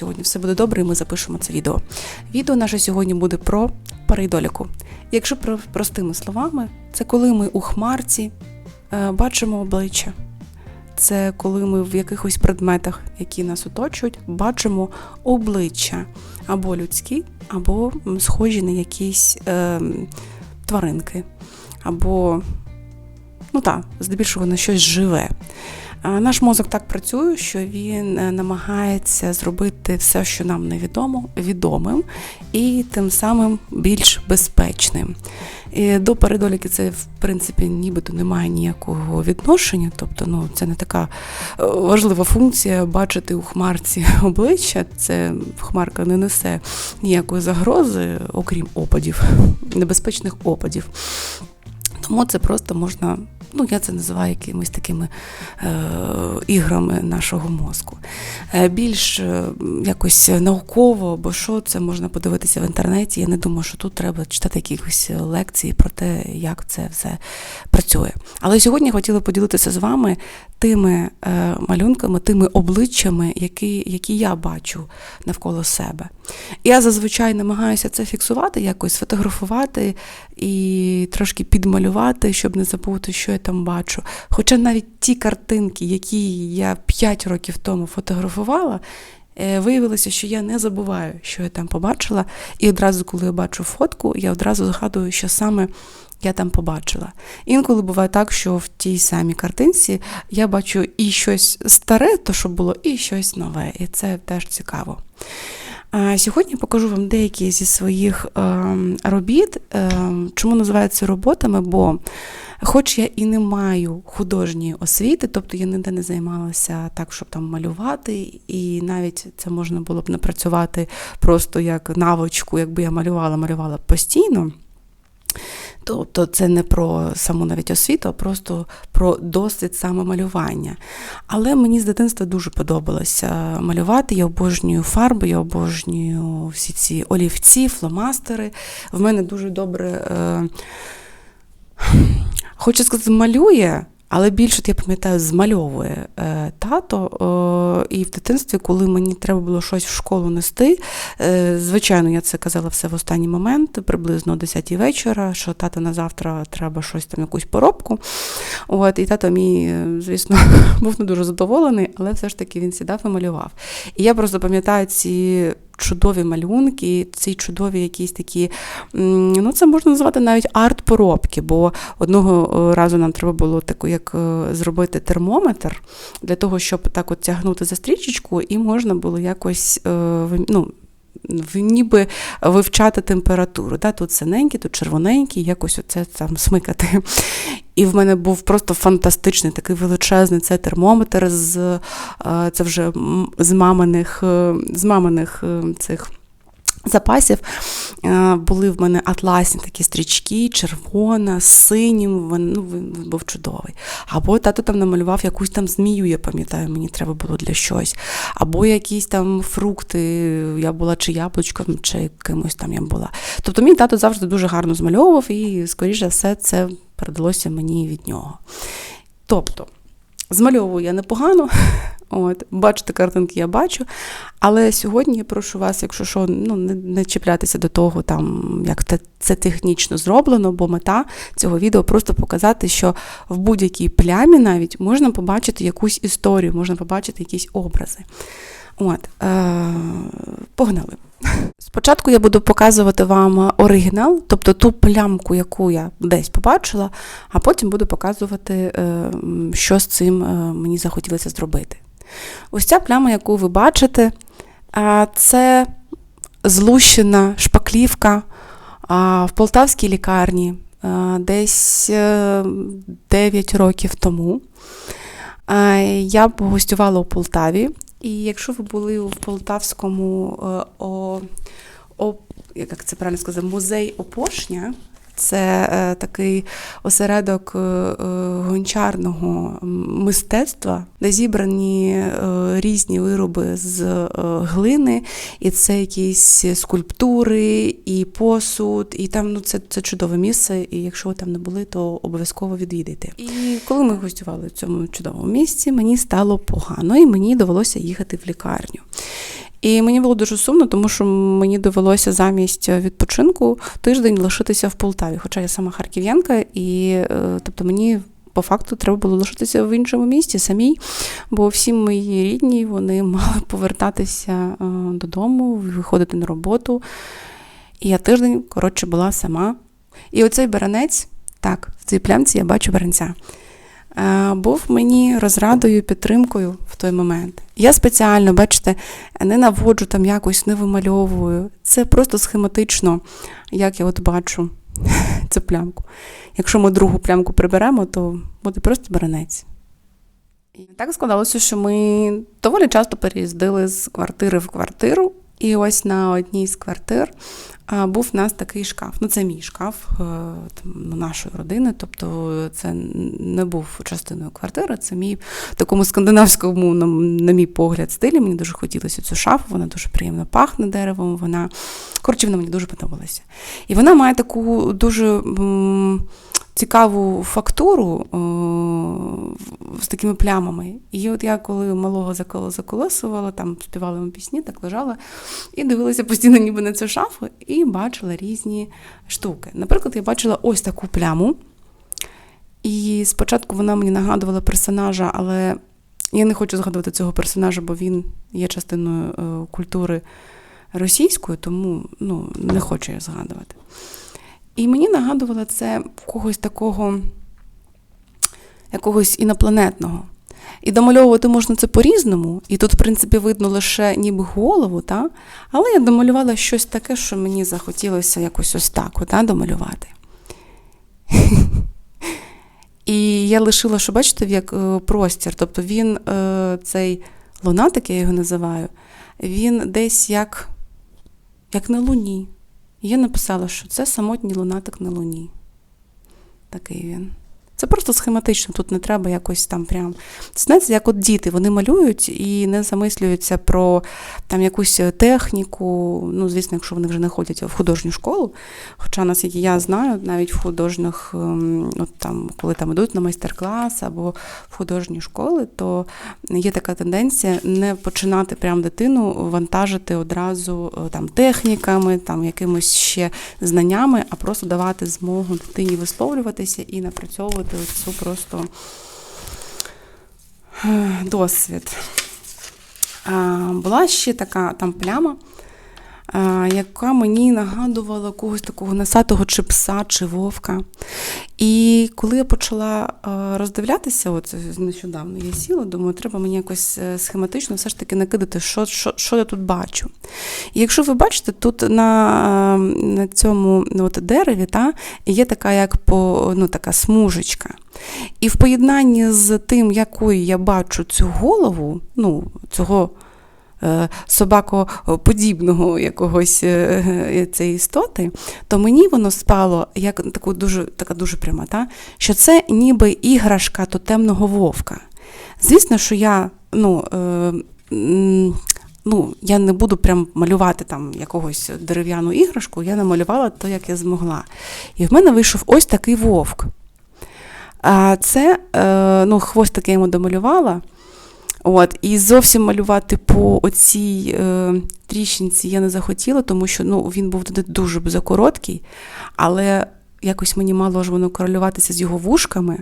Сьогодні все буде добре, і ми запишемо це відео. Відео наше сьогодні буде про парейдоліку. Якщо про- простими словами, це коли ми у хмарці е, бачимо обличчя. Це коли ми в якихось предметах, які нас оточують, бачимо обличчя або людські, або схожі на якісь е, тваринки, або, ну так, здебільшого на щось живе. Наш мозок так працює, що він е, намагається зробити все, що нам невідомо, відомим і тим самим більш безпечним. І до передоліки це в принципі нібито немає ніякого відношення, тобто ну це не така е, важлива функція бачити у хмарці обличчя. Це хмарка не несе ніякої загрози, окрім опадів, небезпечних опадів. Тому це просто можна, ну я це називаю якимись такими е, іграми нашого мозку. Е, більш е, якось науково, бо що це можна подивитися в інтернеті. Я не думаю, що тут треба читати якісь лекції про те, як це все працює. Але сьогодні я хотіла поділитися з вами тими е, малюнками, тими обличчями, які, які я бачу навколо себе. Я зазвичай намагаюся це фіксувати, якось сфотографувати і трошки підмалювати, щоб не забути, що я там бачу. Хоча навіть ті картинки, які я 5 років тому фотографувала, е, виявилося, що я не забуваю, що я там побачила. І одразу, коли я бачу фотку, я одразу згадую, що саме я там побачила. Інколи буває так, що в тій самій картинці я бачу і щось старе, то що було, і щось нове. І це теж цікаво. Сьогодні покажу вам деякі зі своїх ем, робіт. Ем, Чому називаються роботами? Бо, хоч я і не маю художньої освіти, тобто я ніде не займалася так, щоб там малювати, і навіть це можна було б напрацювати просто як навичку, якби я малювала, малювала постійно. Тобто це не про саму навіть освіту, а просто про досвід саме малювання. Але мені з дитинства дуже подобалося малювати. Я обожнюю фарби, я обожнюю всі ці олівці, фломастери. В мене дуже добре, е, хочу сказати, малює. Але більше, я пам'ятаю, змальовує е, тато. І в дитинстві, коли мені треба було щось в школу нести, е, звичайно, я це казала все в останній момент, приблизно о 10 вечора, що тато на завтра треба щось там, якусь поробку. От, і тато мій, е, звісно, був не дуже задоволений, але все ж таки він сідав і малював. І я просто пам'ятаю ці. Чудові малюнки, ці чудові якісь такі, ну це можна назвати навіть арт-поробки, бо одного е, разу нам треба було таку, як е, зробити термометр для того, щоб так от тягнути за стрічечку, і можна було якось е, ну, ніби вивчати температуру. Да? Тут синенький, тут червоненький, якось оце там смикати. І в мене був просто фантастичний такий величезний цей термометр з е, це вже з маминих, е, з маминих е, цих. Запасів Е, були в мене атласні такі стрічки, червона, з синім, він, ну, він був чудовий. Або тато там намалював якусь там змію, я пам'ятаю, мені треба було для щось. Або якісь там фрукти, я була чи яблучком, чи кимось там я була. Тобто мій тато завжди дуже гарно змальовував, і, скоріш за все, це передалося мені від нього. Тобто, змальовую я непогано. От, бачите, картинки я бачу. Але сьогодні я прошу вас, якщо що, ну, не, не чіплятися до того, там, як це, це технічно зроблено, бо мета цього відео просто показати, що в будь-якій плямі навіть можна побачити якусь історію, можна побачити якісь образи. От, е, погнали. Спочатку я буду показувати вам оригінал, тобто ту плямку, яку я десь побачила, а потім буду показувати, е, що з цим е, мені захотілося зробити. Ось ця пляма, яку ви бачите, це злущена шпаклівка в полтавській лікарні десь е, 9 років тому. Я гостювала у Полтаві, і якщо ви були в Полтавському е, о, о, як це правильно сказати, музей Опошня, це е, такий осередок е, е, гончарного мистецтва, де зібрані різні вироби з глини, і це якісь скульптури, і посуд, і там ну це, це чудове місце. І якщо ви там не були, то обов'язково відвідайте. І коли ми гостювали в цьому чудовому місці, мені стало погано, і мені довелося їхати в лікарню. І мені було дуже сумно, тому що мені довелося замість відпочинку тиждень лишитися в Полтаві. Хоча я сама харків'янка, і е, тобто мені. По факту треба було лишитися в іншому місті самій, бо всі мої рідні вони мали повертатися е, додому, виходити на роботу. І я тиждень, коротше, була сама. І оцей баранець, так, в цій плямці я бачу баранця, е, був мені розрадою, підтримкою в той момент. Я спеціально, бачите, не наводжу там якось, не вимальовую. Це просто схематично, як я от бачу цю плямку. Якщо ми другу плямку приберемо, то буде просто баранець. І так складалося, що ми доволі часто переїздили з квартири в квартиру. І ось на одній з квартир був в нас такий шкаф. Ну, це мій шкаф е, там, нашої родини. Тобто це не був частиною квартири, це мій такому скандинавському, на, мій погляд, стилі. Мені дуже хотілося цю шафу, вона дуже приємно пахне деревом. Вона коротше, вона мені дуже подобалася. І вона має таку дуже. Цікаву фактуру з такими плямами. І от я, коли малого заколосувала, там співала йому пісні, так лежала і дивилася постійно ніби на цю шафу, і бачила різні штуки. Наприклад, я бачила ось таку пляму. І спочатку вона мені нагадувала персонажа, але я не хочу згадувати цього персонажа, бо він є частиною е, культури російської, тому ну, не хочу я згадувати. І мені нагадувало це когось такого, якогось інопланетного. І домальовувати можна це по-різному. І тут, в принципі, видно лише ніби голову, та? але я домалювала щось таке, що мені захотілося якось ось так та, домалювати. І я лишила, що бачите, як е, простір. Тобто він, е, цей лунатик, я його називаю, він десь як, як на луні. Я написала, що це самотній лунатик на луні. Такий він. Це просто схематично, тут не треба якось там прям. Знаєте, як от діти, вони малюють і не замислюються про там якусь техніку. Ну, звісно, якщо вони вже не ходять в художню школу. Хоча наскільки я знаю, навіть в художніх, ем, от там, коли там йдуть на майстер-клас або в художні школи, то є така тенденція не починати прям дитину вантажити одразу е, там техніками, там якимось ще знаннями, а просто давати змогу дитині висловлюватися і напрацьовувати отримати цю просто е, досвід. Була ще така там пляма, яка мені нагадувала когось такого насатого чи пса, чи вовка. І коли я почала роздивлятися, от нещодавно я сіла, думаю, треба мені якось е, схематично все ж таки накидати, що що, що я тут бачу. І якщо ви бачите, тут на на цьому ну, от дереві та, є така як по, ну, така смужечка. І в поєднанні з тим, якою я бачу цю голову, ну, цього. Е, собакоподібного якогось е, е, цієї істоти, то мені воно спало як таку дуже, така дуже пряма, та? що це ніби іграшка тотемного вовка. Звісно, що я ну, ну, я не буду прям малювати там якогось дерев'яну іграшку, я намалювала то, як я змогла. І в мене вийшов ось такий вовк. А це ну, хвост я йому домалювала. От, І зовсім малювати по оцій е, тріщинці я не захотіла, тому що ну, він був туди дуже закороткий, але якось мені мало ж воно корелюватися з його вушками.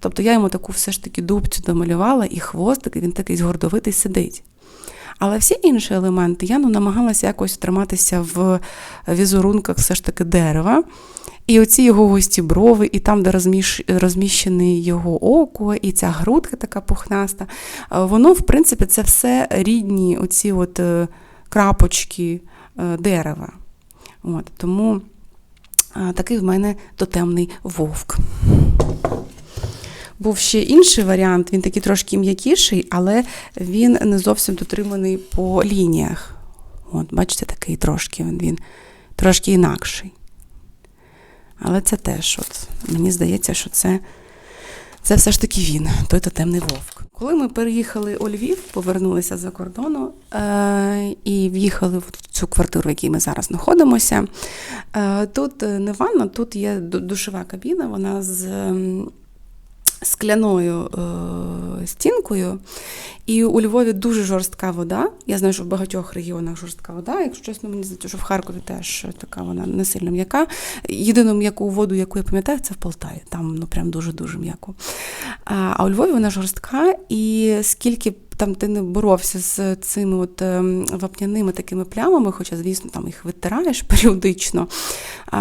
Тобто я йому таку все ж таки дубцю домалювала, і хвостик, і він такий згордовитий сидить. Але всі інші елементи я ну, намагалася якось триматися в візерунках все ж таки дерева. І оці його гості брови, і там, де розміщ, розміщений його око, і ця грудка така пухнаста, е, воно, в принципі, це все рідні оці от е, крапочки е, дерева. От, Тому такий в мене тотемний вовк. Був ще інший варіант, він такий трошки м'якіший, але він не зовсім дотриманий по лініях. От, Бачите, такий трошки він, він трошки інакший. Але це теж, от, мені здається, що це це все ж таки він, той тотемний вовк. Коли ми переїхали у Львів, повернулися за кордону е- і в'їхали в цю квартиру, в якій ми зараз знаходимося. Е- Тут не ванна, тут є душова кабіна, вона з скляною е, стінкою. І у Львові дуже жорстка вода. Я знаю, що в багатьох регіонах жорстка вода. Якщо чесно, мені здається, що в Харкові теж така вона не сильно м'яка. Єдину м'яку воду, яку я пам'ятаю, це в Полтаві. Там ну прям дуже-дуже м'яко. А, а у Львові вона жорстка, і скільки там ти не боровся з цими от ем, вапняними такими плямами, хоча, звісно, там їх витираєш періодично,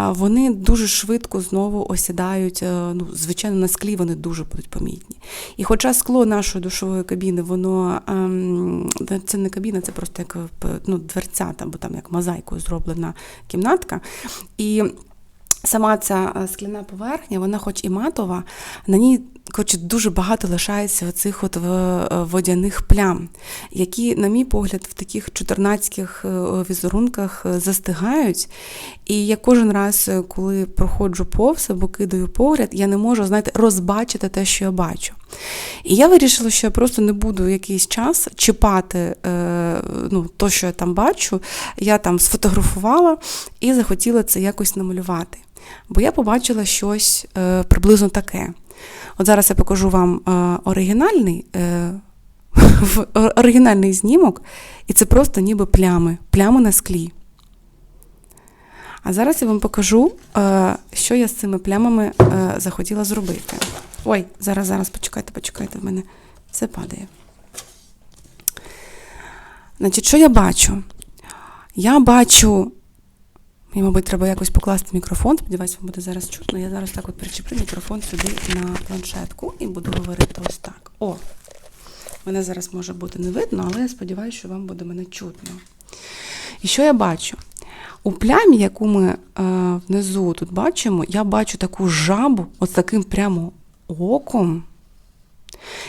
вони дуже швидко знову осідають. е, Ну, звичайно, на склі вони дуже будуть помітні. І хоча скло нашої душової кабіни, воно ем, це не кабіна, це просто як е, ну, дверцята, бо там як мозаїкою зроблена кімнатка. І Сама ця е, скляна поверхня, вона хоч і матова, на ній коротше, дуже багато лишається оцих от е, водяних плям, які, на мій погляд, в таких чотирнацьких е, візерунках е, застигають. І я кожен раз, коли проходжу повз або кидаю погляд, я не можу, знаєте, розбачити те, що я бачу. І я вирішила, що я просто не буду якийсь час чіпати ну, то, що я там бачу. Я там сфотографувала і захотіла це якось намалювати. Бо я побачила щось приблизно таке. От зараз я покажу вам е, оригінальний, е, оригінальний знімок, і це просто ніби плями, плями на склі. А зараз я вам покажу, е, що я з цими плямами захотіла зробити. Ой, зараз, зараз, почекайте, почекайте, в мене все падає. Значить, що я бачу? Я бачу. Мені, мабуть, треба якось покласти мікрофон. Сподіваюсь, вам буде зараз чутно. Я зараз так от причеплю мікрофон сюди на планшетку і буду говорити ось так. О! Мене зараз може бути не видно, але я сподіваюся, що вам буде мене чутно. І що я бачу? У плямі, яку ми е, внизу тут бачимо, я бачу таку жабу, от таким прямо оком.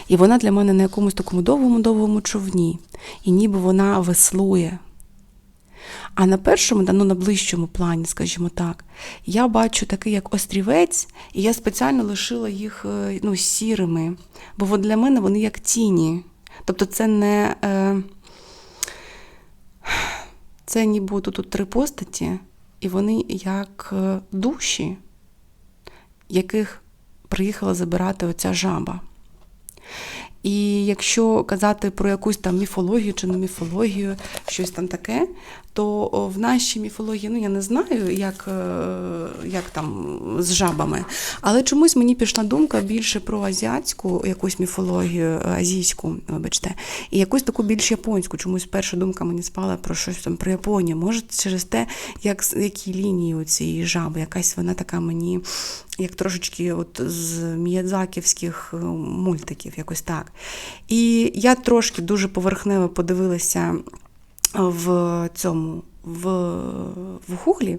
І вона для мене на якомусь такому довгому-довгому човні. І ніби вона веслує. А на першому, ну на ближчому плані, скажімо так, я бачу такий як острівець, і я спеціально лишила їх е, ну, сірими. Бо для мене вони як тіні. Тобто це не. Е, це ніби тут, тут три постаті, і вони як е, душі, яких приїхала забирати оця жаба. І якщо казати про якусь там міфологію чи не міфологію, щось там таке, то в нашій міфології, ну я не знаю, як, е, як там з жабами, але чомусь мені пішла думка більше про азіатську якусь міфологію, е, азійську, вибачте, і якусь таку більш японську. Чомусь перша думка мені спала про щось там про Японію. Може, через те, як які лінії у цієї жаби, якась вона така мені. Як трошечки от з міядзаківських е, мультиків, якось так. І я трошки дуже поверхнево подивилася в цьому. В, в Гуглі,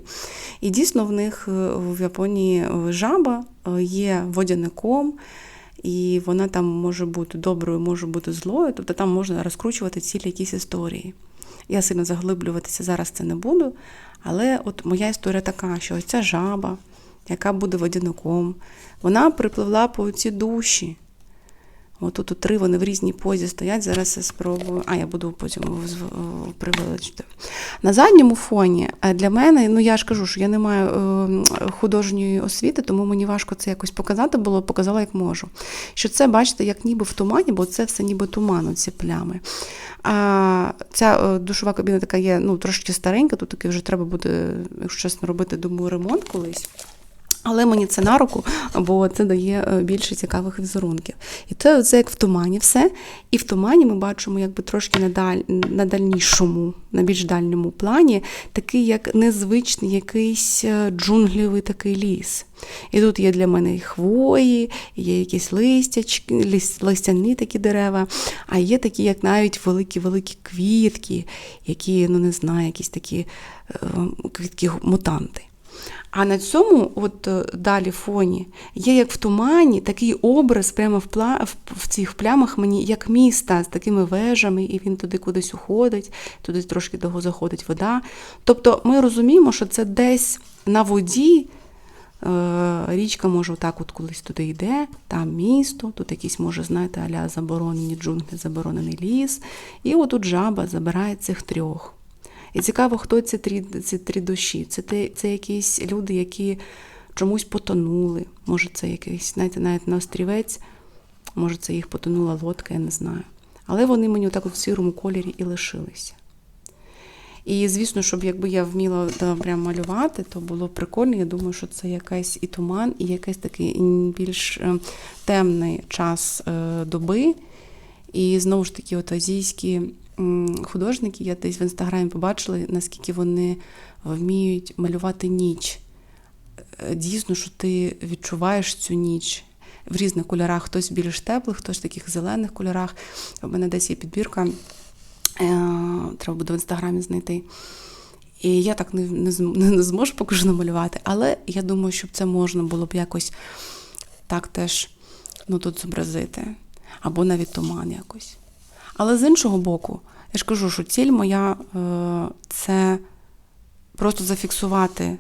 і дійсно в них е, в Японії жаба е, є водяником, і вона там може бути доброю, може бути злою, тобто там можна розкручувати цілі якісь історії. Я сильно заглиблюватися зараз це не буду, але от моя історія така, що ця жаба, яка буде водяником, вона припливла по ці душі. Отут три вони в різній позі стоять. Зараз я спробую. А, я буду потім привеличити. На задньому фоні е, для мене, ну я ж кажу, що я не маю е, художньої освіти, тому мені важко це якось показати було, показала як можу. Що це, бачите, як ніби в тумані, бо це все ніби туман, ці плями. А ця е, душова кабіна така є ну, трошки старенька, тут таки вже треба буде, якщо чесно, робити, думаю, ремонт колись. Але мені це на руку, бо це дає е, більше цікавих візерунків. І це, це як в тумані все. І в тумані ми бачимо якби трошки на, даль, на дальнішому, на більш дальньому плані, такий як незвичний якийсь е, джунглєвий такий ліс. І тут є для мене і хвої, і є якісь листячки, лис- листяні такі дерева, а є такі, як навіть великі-великі квітки, які, ну не знаю, якісь такі е, квітки мутанти. А на цьому, от е, далі фоні, є як в тумані такий образ прямо в, пла, в, цих плямах мені, як міста з такими вежами, і він туди кудись уходить, туди трошки довго заходить вода. Тобто ми розуміємо, що це десь на воді. е, Річка може отак от колись туди йде, там місто, тут якісь, може, знаєте, аля заборонені джунглі, заборонений ліс. І отут жаба забирає цих трьох. І цікаво, хто ці три, ці три душі. Це, це якісь люди, які чомусь потонули. Може, це якийсь, знаєте, навіть на острівець Може, це їх потонула лодка, я не знаю. Але вони мені отак от в сірому кольорі і лишилися. І звісно, щоб якби я вміла да, прям малювати, то було прикольно. Я думаю, що це якийсь і туман, і якийсь такий більш е, темний час е, доби. І знову ж таки, от азійські художники, я десь в інстаграмі побачила, наскільки вони вміють малювати ніч. Е, дійсно, що ти відчуваєш цю ніч в різних кольорах, хтось більш теплих, хтось в таких зелених кольорах. У мене десь є підбірка, е, треба буде в інстаграмі знайти. І я так не не, не зможу поки що намалювати, але я думаю, щоб це можна було б якось так теж ну, тут зобразити, або навіть туман якось. Але з іншого боку, я ж кажу, що ціль моя е, це просто зафіксувати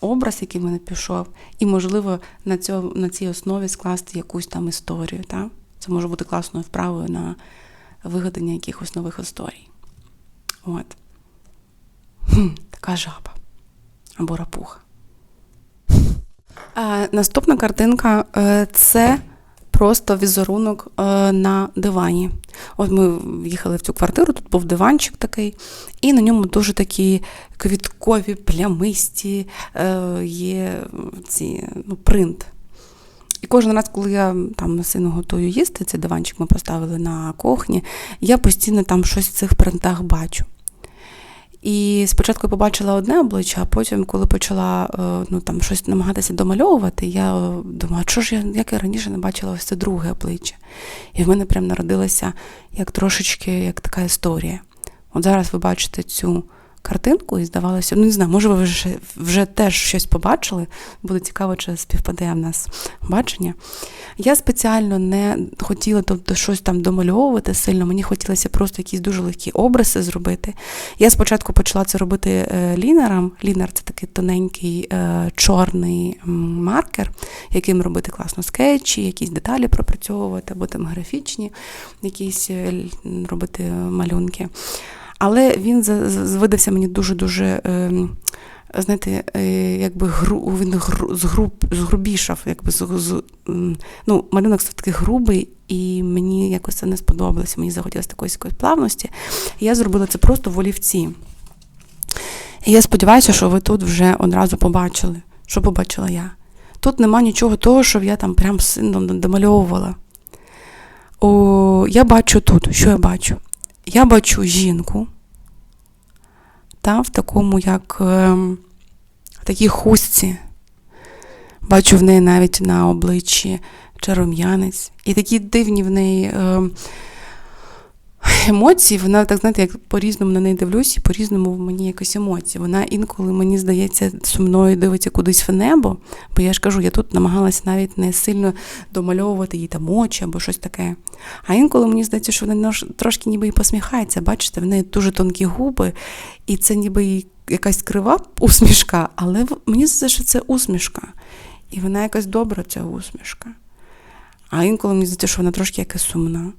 образ, який в мене пішов, і, можливо, на цьому, на цій основі скласти якусь там історію. Так? Це може бути класною вправою на вигадання якихось нових історій. От. Хм, Така жаба або рапуха. Наступна картинка е, це просто візерунок е, на дивані. От ми їхали в цю квартиру, тут був диванчик такий, і на ньому дуже такі квіткові, плямисті е, є ці ну, принт. І кожен раз, коли я там сину готую їсти, цей диванчик ми поставили на кухні, я постійно там щось в цих принтах бачу. І спочатку побачила одне обличчя, а потім, коли почала е, ну, там, щось намагатися домальовувати, я думала, що ж я як я раніше не бачила ось це друге обличчя. І в мене прям народилася як трошечки як така історія. От зараз ви бачите цю картинку і здавалося, ну не знаю, може ви вже вже теж щось побачили, буде цікаво, чи співпадає в нас бачення. Я спеціально не хотіла тобто, щось там домальовувати сильно, мені хотілося просто якісь дуже легкі образи зробити. Я спочатку почала це робити е, лінером. Лінер це такий тоненький е, чорний маркер, яким робити класно скетчі, якісь деталі пропрацьовувати, або там графічні якісь е, робити малюнки. Але він видався мені дуже-дуже, ем, знаєте, е, якби гру, він згруб, згрубішав, якби з, ну, малюнок став такий грубий, і мені якось це не сподобалося. Мені захотілося такої плавності. Я зробила це просто в олівці. І я сподіваюся, що ви тут вже одразу побачили, що побачила я. Тут нема нічого того, що я там прям сильно домальовувала. О, Я бачу тут, що я бачу? Я бачу жінку та, в такому, як е, в такій хустці. Бачу в неї навіть на обличчі чарум'янець. І такі дивні в неї е, емоції, вона так знаєте, як по-різному на неї дивлюсь, і по-різному в мені якось емоції. Вона інколи, мені здається, сумною дивиться кудись в небо, бо я ж кажу, я тут намагалася навіть не сильно домальовувати їй там очі або щось таке. А інколи мені здається, що вона трошки ніби і посміхається. Бачите, в неї дуже тонкі губи, і це ніби якась крива усмішка, але мені здається, що це усмішка. І вона якась добра, ця усмішка. А інколи мені здається, що вона трошки якась сумна.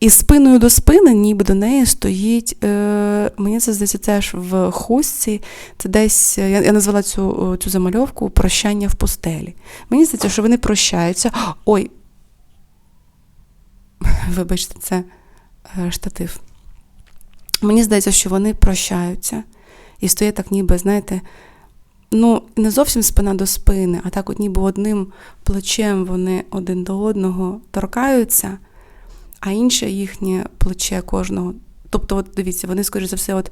І спиною до спини, ніби до неї стоїть, е, мені це здається, теж в хустці. Це десь, я я назвала цю цю замальовку прощання в постелі. Мені здається, що вони прощаються. Ой, вибачте, це е, штатив. Мені здається, що вони прощаються. І стоять так, ніби, знаєте, ну, не зовсім спина до спини, а так, от ніби одним плечем вони один до одного торкаються а інше їхнє плече кожного. Тобто, от дивіться, вони, скоріш за все, от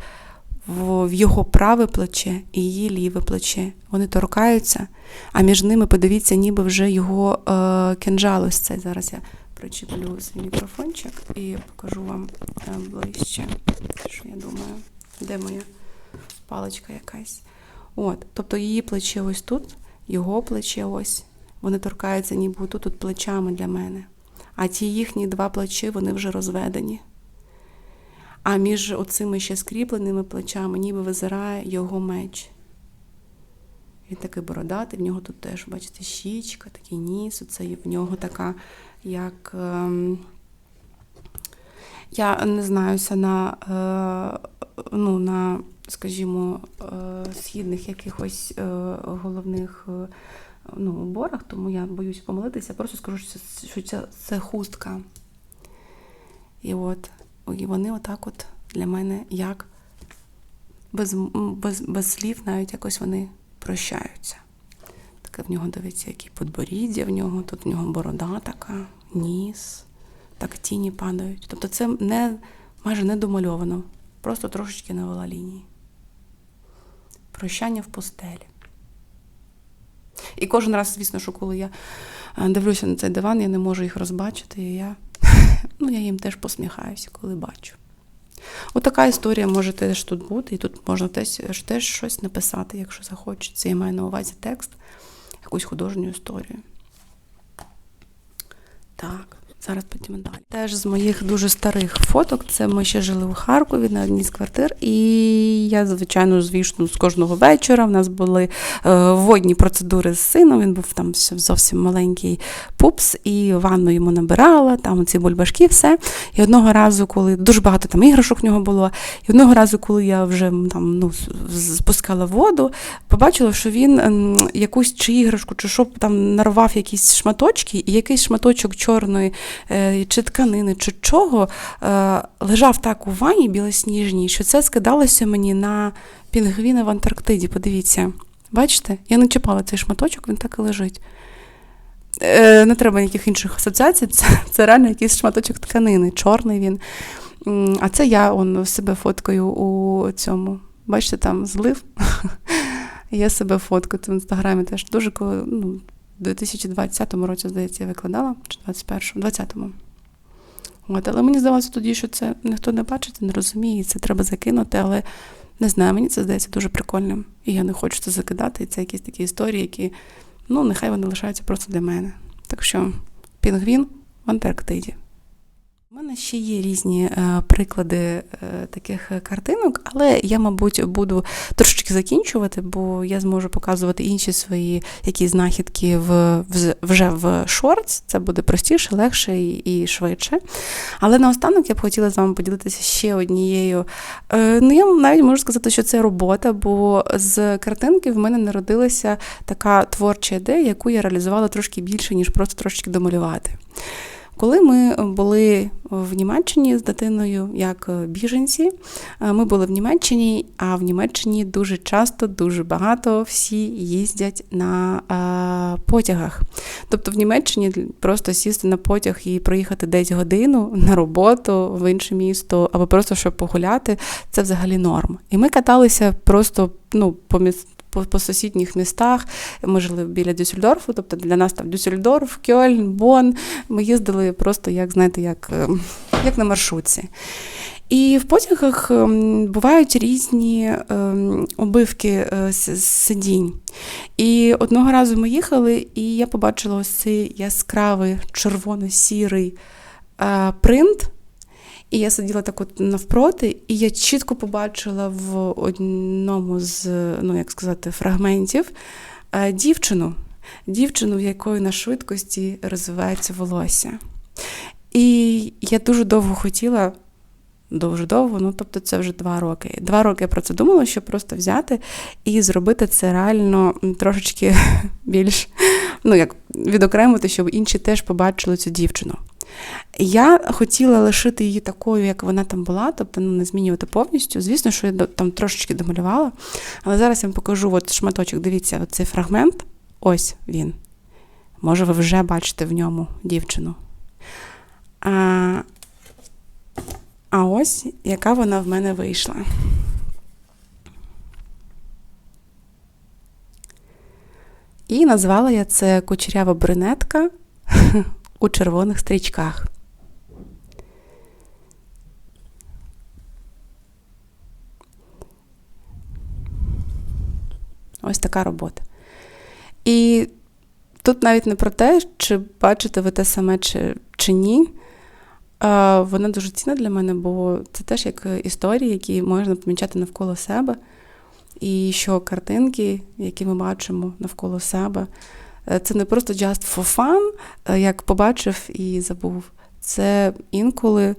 в його праве плече і її ліве плече. Вони торкаються, а між ними, подивіться, ніби вже його е, кинжал ось. Зараз я причеплю свій мікрофончик і покажу вам е, ближче, що я думаю, де моя паличка якась. От, Тобто її плече ось тут, його плече ось. Вони торкаються, ніби тут, тут плечами для мене а ті їхні два плечі вони вже розведені. А між оцими ще скріпленими плечами ніби визирає його меч. Він такий бородатий, в нього тут теж, бачите, щічка, такий ніс, оце в нього така, як. Ем, я не знаюся на, е, ну, на, скажімо, е, східних якихось е, головних ну, уборах, тому я боюсь помилитися. Просто скажу, що це, що це, це хустка. І от і вони отак от для мене як без, без, без слів навіть якось вони прощаються. Таке в нього дивиться, які подборіддя в нього, тут в нього борода така, ніс, так тіні падають. Тобто це не, майже не домальовано, просто трошечки навела лінії. Прощання в постелі. І кожен раз, звісно, що коли я е, дивлюся на цей диван, я не можу їх розбачити, і я, ну, я їм теж посміхаюся, коли бачу. Отака історія може теж тут бути, і тут можна теж, теж щось написати, якщо захочеться. Я маю на увазі текст, якусь художню історію. Так. Зараз підемо далі. Теж з моїх дуже старих фоток. Це ми ще жили у Харкові на одній з квартир. І я, звичайно, звісно, з кожного вечора в нас були е, водні процедури з сином. Він був там зовсім маленький пупс, і ванну йому набирала, там ці бульбашки, все. І одного разу, коли дуже багато там іграшок в нього було, і одного разу, коли я вже там ну, спускала воду, побачила, що він якусь чи іграшку, чи що там нарвав якісь шматочки, і якийсь шматочок чорної. Е, чи тканини, чи чого, е, лежав так у ванні білосніжній, що це скидалося мені на пінгвіна в Антарктиді. Подивіться, бачите? Я не чіпала цей шматочок, він так і лежить. Е, не треба ніяких інших асоціацій, це, це реально якийсь шматочок тканини, чорний він. А це я он, себе фоткаю у цьому. Бачите, там злив. Я себе фоткаю в інстаграмі теж дуже ну, у 2020 році, здається, я викладала, чи 21-му, 20-му. От, але мені здалося тоді, що це ніхто не бачить, не розуміє, і це треба закинути, але не знаю, мені це здається дуже прикольним. І я не хочу це закидати. І це якісь такі історії, які, ну, нехай вони лишаються просто для мене. Так що, пінгвін в Антарктиді. У мене ще є різні е, приклади е, таких картинок, але я, мабуть, буду трошечки закінчувати, бо я зможу показувати інші свої якісь знахідки в, вже в шортс. Це буде простіше, легше і, швидше. Але наостанок я б хотіла з вами поділитися ще однією. Е, ну, я навіть можу сказати, що це робота, бо з картинки в мене народилася така творча ідея, яку я реалізувала трошки більше, ніж просто трошки домалювати. Коли ми були в Німеччині з дитиною як біженці, е, ми були в Німеччині, а в Німеччині дуже часто, дуже багато всі їздять на е, потягах. Тобто в Німеччині просто сісти на потяг і проїхати десь годину на роботу в інше місто, або просто щоб погуляти, це взагалі норм. І ми каталися просто ну, по міст по, по сусідніх містах. Ми жили біля Дюссельдорфу, тобто для нас там Дюссельдорф, Кьольн, Бон. Ми їздили просто, як знаєте, як, е, як на маршрутці. І в потягах ем, бувають різні обивки е, сидінь. І одного разу ми їхали, і я побачила ось цей яскравий червоно-сірий е, принт. І я сиділа так от навпроти, і я чітко побачила в одному з, ну як сказати, фрагментів е, дівчину, дівчину, в якої на швидкості розвивається волосся. І я дуже довго хотіла. Дуже довго, ну тобто це вже два роки. Два роки я про це думала, щоб просто взяти і зробити це реально трошечки більш ну як відокремити, щоб інші теж побачили цю дівчину. Я хотіла лишити її такою, як вона там була, тобто ну, не змінювати повністю. Звісно, що я там трошечки домалювала. Але зараз я вам покажу от шматочок. Дивіться, оцей фрагмент. Ось він. Може, ви вже бачите в ньому дівчину. А, а ось яка вона в мене вийшла. І назвала я це кучерява брюнетка у червоних стрічках. Ось така робота. І тут навіть не про те, чи бачите ви те саме, чи, чи ні. Вона дуже цінна для мене, бо це теж як історії, які можна помічати навколо себе. І що картинки, які ми бачимо навколо себе, це не просто just for fun, е, як побачив і забув. Це інколи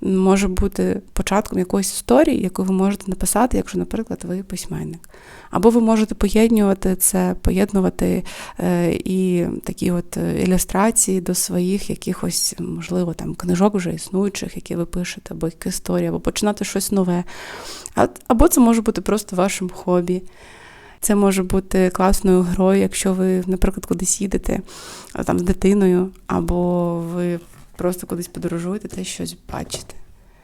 може бути початком якоїсь історії, яку ви можете написати, якщо, наприклад, ви письменник. Або ви можете поєднувати це, поєднувати е, і такі от е, ілюстрації до своїх якихось, можливо, там книжок вже існуючих, які ви пишете, або якісь історії, або починати щось нове. Або це може бути просто вашим хобі. Це може бути класною грою, якщо ви, наприклад, кудись їдете там з дитиною, або ви просто кудись подорожуєте та щось бачите.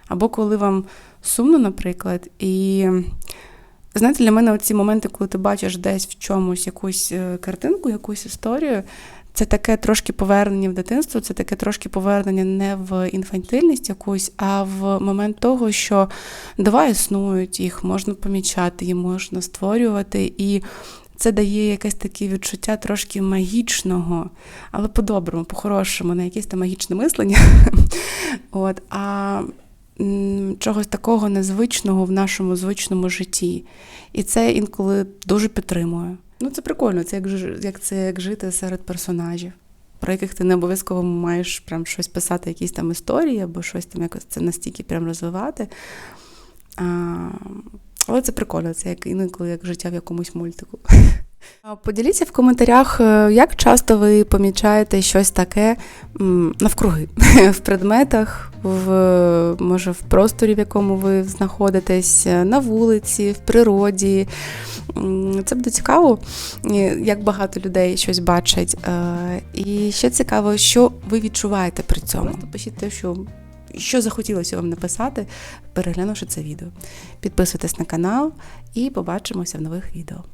Або коли вам сумно, наприклад, і знаєте, для мене ці моменти, коли ти бачиш десь в чомусь якусь е, картинку, якусь історію, це таке трошки повернення в дитинство, це таке трошки повернення не в інфантильність якусь, а в момент того, що дива існують, їх можна помічати, їх можна створювати. І це дає якесь таке відчуття трошки магічного, але по-доброму, по-хорошому, не якесь там магічне мислення. От, А чогось такого незвичного в нашому звичному житті. І це інколи дуже підтримує. Ну, це прикольно, це як як це як жити серед персонажів, про яких ти не обов'язково маєш прям щось писати, якісь там історії, або щось там якось це настільки прям розвивати. А, Але це прикольно, це як інколи як життя в якомусь мультику. Поділіться в коментарях, е, як часто ви помічаєте щось таке навкруги в предметах, в може в просторі, в якому ви знаходитесь, на вулиці, в природі. Це буде цікаво, як багато людей щось бачать. Е, і ще цікаво, що ви відчуваєте при цьому. Просто пишіть те, що. Що захотілося вам написати, переглянувши це відео. Підписуйтесь на канал і побачимося в нових відео.